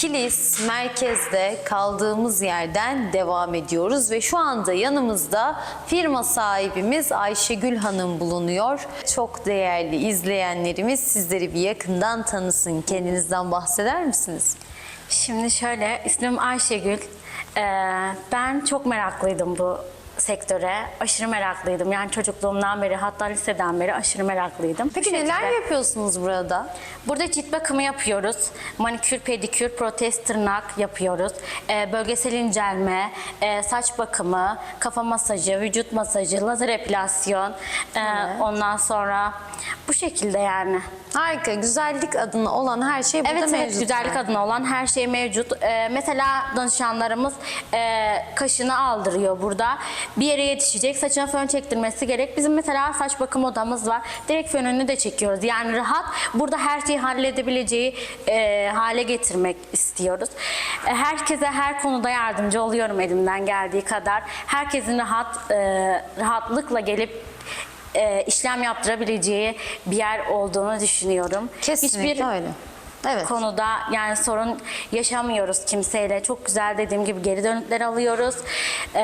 Kilis merkezde kaldığımız yerden devam ediyoruz ve şu anda yanımızda firma sahibimiz Ayşegül Hanım bulunuyor. Çok değerli izleyenlerimiz sizleri bir yakından tanısın. Kendinizden bahseder misiniz? Şimdi şöyle, ismim Ayşegül. Ee, ben çok meraklıydım bu sektöre. Aşırı meraklıydım. Yani çocukluğumdan beri, hatta liseden beri aşırı meraklıydım. Peki Bu neler şekilde. yapıyorsunuz burada? Burada cilt bakımı yapıyoruz. Manikür, pedikür, protez tırnak yapıyoruz. Ee, bölgesel incelme, e, saç bakımı, kafa masajı, vücut masajı, lazer epilasyon. Ee, Ondan sonra bu şekilde yani. Harika, güzellik adına olan her şey burada Evet evet mevcut. güzellik yani. adına olan her şey mevcut. Ee, mesela danışanlarımız e, kaşını aldırıyor burada. Bir yere yetişecek saçına fön çektirmesi gerek. Bizim mesela saç bakım odamız var. Direkt fönünü de çekiyoruz. Yani rahat burada her şeyi halledebileceği e, hale getirmek istiyoruz. E, herkese her konuda yardımcı oluyorum elimden geldiği kadar. Herkesin rahat e, rahatlıkla gelip e, işlem yaptırabileceği bir yer olduğunu düşünüyorum. Kesinlikle öyle. Evet. konuda yani sorun yaşamıyoruz kimseyle. Çok güzel dediğim gibi geri dönütler alıyoruz. Ee,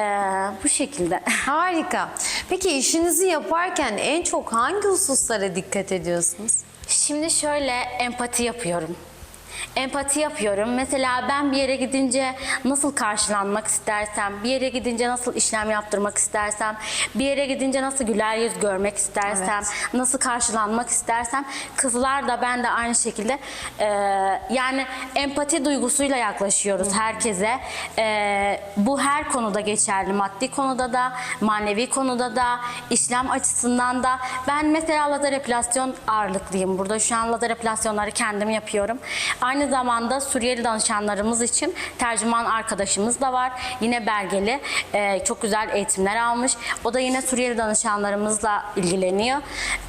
bu şekilde. Harika. Peki işinizi yaparken en çok hangi hususlara dikkat ediyorsunuz? Şimdi şöyle empati yapıyorum. Empati yapıyorum. Mesela ben bir yere gidince nasıl karşılanmak istersem, bir yere gidince nasıl işlem yaptırmak istersem, bir yere gidince nasıl güler yüz görmek istersem, Evet. nasıl karşılanmak istersem, kızlar da ben de aynı şekilde e, yani empati duygusuyla yaklaşıyoruz herkese. E, bu her konuda geçerli. Maddi konuda da, manevi konuda da, işlem açısından da. Ben mesela lazer epilasyon ağırlıklıyım burada. Şu an lazer epilasyonları kendim yapıyorum. Aynı zamanda Suriyeli danışanlarımız için tercüman arkadaşımız da var. Yine belgeli. e, çok güzel eğitimler almış. O da yine Suriyeli danışanlarımızla ilgileniyor.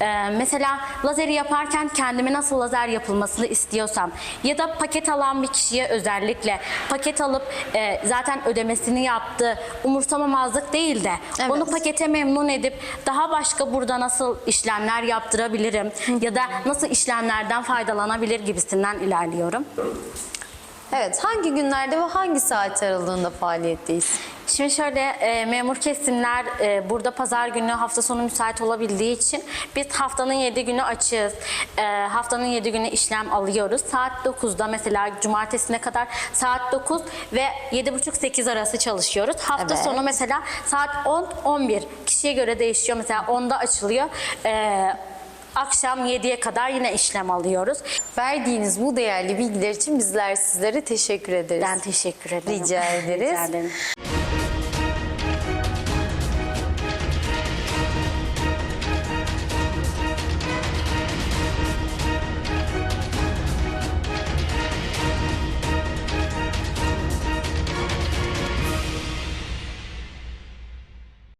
E, mesela lazeri yaparken kendime nasıl lazer yapılmasını istiyorsam ya da paket alan bir kişiye özellikle paket alıp e, zaten ödemesini yaptı. Umursamamazlık değil de Evet. onu pakete memnun edip daha başka burada nasıl işlemler yaptırabilirim ya da nasıl işlemlerden faydalanabilir gibisinden ilerliyorum. Evet, hangi günlerde ve hangi saat aralığında faaliyetteyiz? Şimdi şöyle e, memur kesimler e, burada pazar günü hafta sonu müsait olabildiği için biz haftanın 7 günü açığız. E, haftanın 7 günü işlem alıyoruz. Saat 9'da mesela cumartesine kadar saat 9 ve 7.30-8 arası çalışıyoruz. Hafta Evet. sonu mesela saat 10-11 kişiye göre değişiyor. Mesela 10'da açılıyor. E, akşam 7'ye kadar yine işlem alıyoruz. Verdiğiniz bu değerli bilgiler için bizler sizlere teşekkür ederiz. Ben teşekkür ederim. Rica ederiz. Rica ederim.